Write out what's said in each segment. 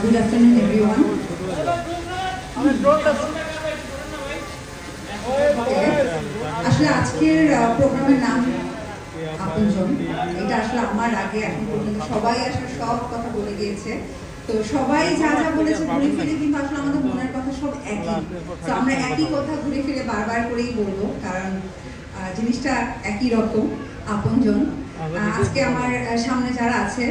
Good afternoon, everyone. আসলে আজকের প্রোগ্রামের নাম আপনজন। এটা আসলে আমার আগে এখন পর্যন্ত সবাই আসলে সব কথা বলে গিয়েছে। তো সবাই যা যা বলেছে ঘুরে ফিরে কিন্তু আসলে আমাদের মনের কথা সব একই। তো আমরা একই কথা ঘুরে ফিরে বারবার করেই বলব কারণ জিনিসটা একই রকম আপনজন। আজকে আমার সামনে যারা আছে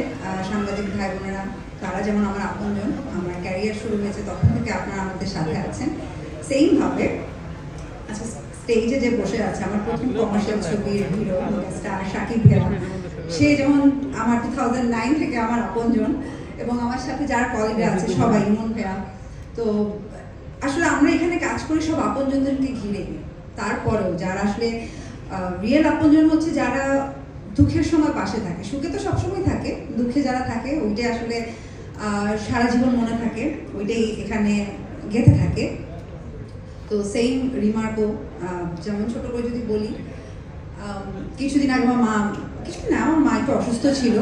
সাংবাদিক ভাই বোনেরা তারা যেমন আমার আপনজন আমার ক্যারিয়ার শুরু হয়েছে তখন থেকে আপনারা আমাদের সাথে আছেন। সেম ভাবে আচ্ছা স্টেজে যে বসে আছে আমার প্রথম কমার্শিয়াল ছবির হিরো স্টার শাকিব ভাইয়া সে যেমন আমার টু থাউজেন্ড নাইন থেকে আমার আপনজন এবং আমার সাথে যারা কলিগরা আছে সবাই ইমন ভাইয়া তো আসলে আমরা এখানে কাজ করি সব আপনজনদেরকে ঘিরে তারপরেও যারা আসলে রিয়েল আপনজন হচ্ছে যারা দুঃখের সময় পাশে থাকে, সুখে তো সবসময় থাকে, দুঃখে যারা থাকে, ওইটাই আসলে সারা জীবন মনে থাকে, ওইটাই এখানে গেঁথে থাকে। তো সেম রিমার্কও যেমন ছোট করে যদি বলি কিছুদিন আগে আমার মা, কিছুদিন আমার মা একটু অসুস্থ ছিল,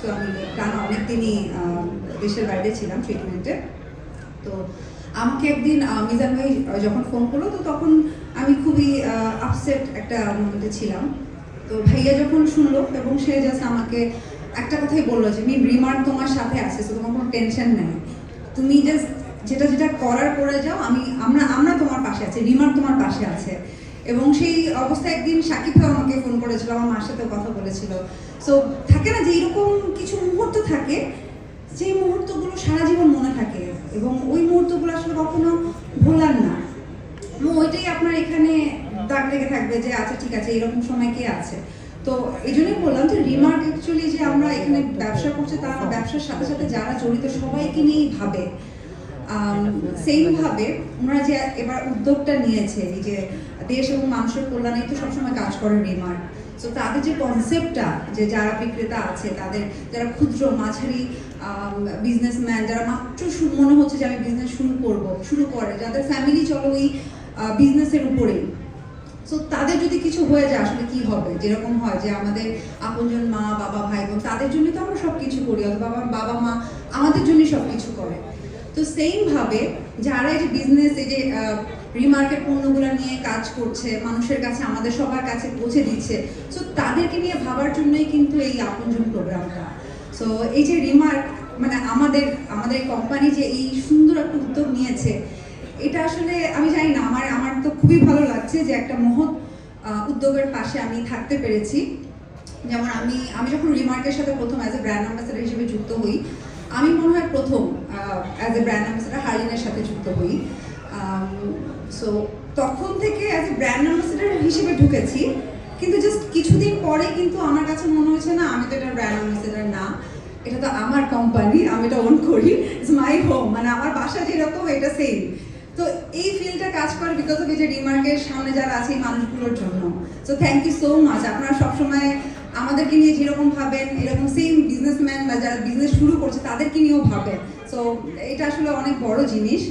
তো আমি টানা অনেক দিনই দেশের বাইরে ছিলাম ট্রিটমেন্টে তো আমাকে একদিন মিজান ভাই যখন ফোন করল, তো তখন আমি খুবই আপসেট একটা মোমেন্টে ছিলাম। তো ভাইয়া যখন শুনলো এবং সে জাস্ট আমাকে একটা কথাই বলল যে মি রিমার্ক তোমার সাথে আছে তো তোমার কোনো টেনশন নেই। তুমি জাস্ট যেটা যেটা করার করে যাও, আমি, আমরা আমরা তোমার পাশে আছি রিমার্ক তোমার পাশে আছে। এবং সেই অবস্থায় একদিন সাকিব ভাই আমাকে ফোন করেছিল, আমার মার সাথে কথা বলেছিল। সো থাকে না যে এরকম কিছু মুহূর্ত থাকে, যে মুহূর্তগুলো সারা জীবন মনে থাকে এবং ওই মুহূর্তগুলো আসলে কখনো ভোলার না। ওইটাই আপনার এখানে দাগ লেগে থাকবে যে আচ্ছা ঠিক আছে, এরকম সময় কে আছে? তো এই জন্যই বললাম যে রিমার্ক অ্যাকচুয়ালি যে আমরা এখানে ব্যবসা করছি, তারা ব্যবসার সাথে সাথে যারা জড়িত, সবাইকে নিয়েই ভাবে। সেম ভাবে ওনারা যে এবার উদ্যোগটা নিয়েছে, এই যে দেশ এবং মানুষের কল্যাণে তো সবসময় কাজ করে রিমার্ক তো তাদের যে কনসেপ্টটা যে যারা বিক্রেতা আছে, তাদের যারা ক্ষুদ্র, মাঝারি বিজনেসম্যান যারা মাত্র মনে হচ্ছে যে আমি বিজনেস শুরু করব, শুরু করে, যাদের ফ্যামিলি চলো ওই বিজনেসের উপরেই। সো তাদের যদি কিছু হয়ে যায়, আসলে কি হবে? যেরকম হয় যে আমাদের আপনজন মা, বাবা, ভাই বোন, তাদের জন্য তো আমরা সব কিছু করি, অথবা আমার বাবা মা আমাদের জন্যই সব কিছু করে। তো সেম ভাবে যারা এই যে বিজনেস এই যে রিমার্কেট পণ্যগুলো নিয়ে কাজ করছে, মানুষের কাছে, আমাদের সবার কাছে পৌঁছে দিচ্ছে সো তাদেরকে নিয়ে ভাবার জন্যই কিন্তু এই আপনজন প্রোগ্রামটা। সো এই যে রিমার্ক মানে আমাদের আমাদের কোম্পানি যে এই সুন্দর একটা উদ্যোগ নিয়েছে এটা আসলে আমি জানি না, আমার আমার তো খুবই ভালো লাগছে যে একটা মহৎ উদ্যোগের পাশে আমি থাকতে পেরেছি। যেমন আমি আমি যখন রিমার্কের সাথে প্রথম অ্যাজ এ ব্র্যান্ড অ্যাম্বাসেডার হিসেবে যুক্ত হই, আমি মনে হয় প্রথম অ্যাজ এ ব্র্যান্ড অ্যাম্বাসেডার হারিনের সাথে যুক্ত হই। সো তখন থেকে অ্যাজ এ ব্র্যান্ড অ্যাম্বাসেডার হিসেবে ঢুকেছি, কিন্তু জাস্ট কিছুদিন পরে কিন্তু আমার কাছে মনে হয়েছে, না, আমি তো এটা ব্র্যান্ড অ্যাম্বাসেডার না, এটা তো আমার কোম্পানি আমি এটা ওন করি ইটস মাই হোম মানে আমার বাসা যেরকম, এটা সেম তো এই ফিল্ডটা কাজ করে বিকজ অফ এই যে রিমার্কের সামনে যারা আছে এই মানুষগুলোর জন্য। So thank you so much আপনারা সবসময় আমাদেরকে নিয়ে যেরকম ভাবেন, এরকম সেম বিজনেসম্যান বা যারা বিজনেস শুরু করছে তাদেরকে নিয়েও ভাবেন। সো এটা আসলে অনেক বড় জিনিস।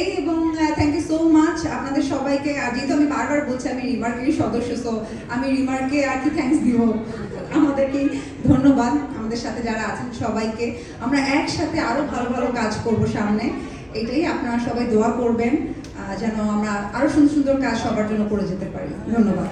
এই এবং থ্যাংক ইউ সো মাচ আপনাদের সবাইকে, আর যেহেতু আমি বারবার বলছি আমি রিমার্কেরই সদস্য সো আমি রিমার্কে আর কি থ্যাঙ্কস দিব আমাদেরকে। ধন্যবাদ আমাদের সাথে যারা আছেন সবাইকে। আমরা একসাথে আরও ভালো ভালো কাজ করব সামনে। এটাই আপনারা সবাই দোয়া করবেন যেন আমরা আরও সুন্দর সুন্দর কাজ সবার জন্য করে যেতে পারি। ধন্যবাদ।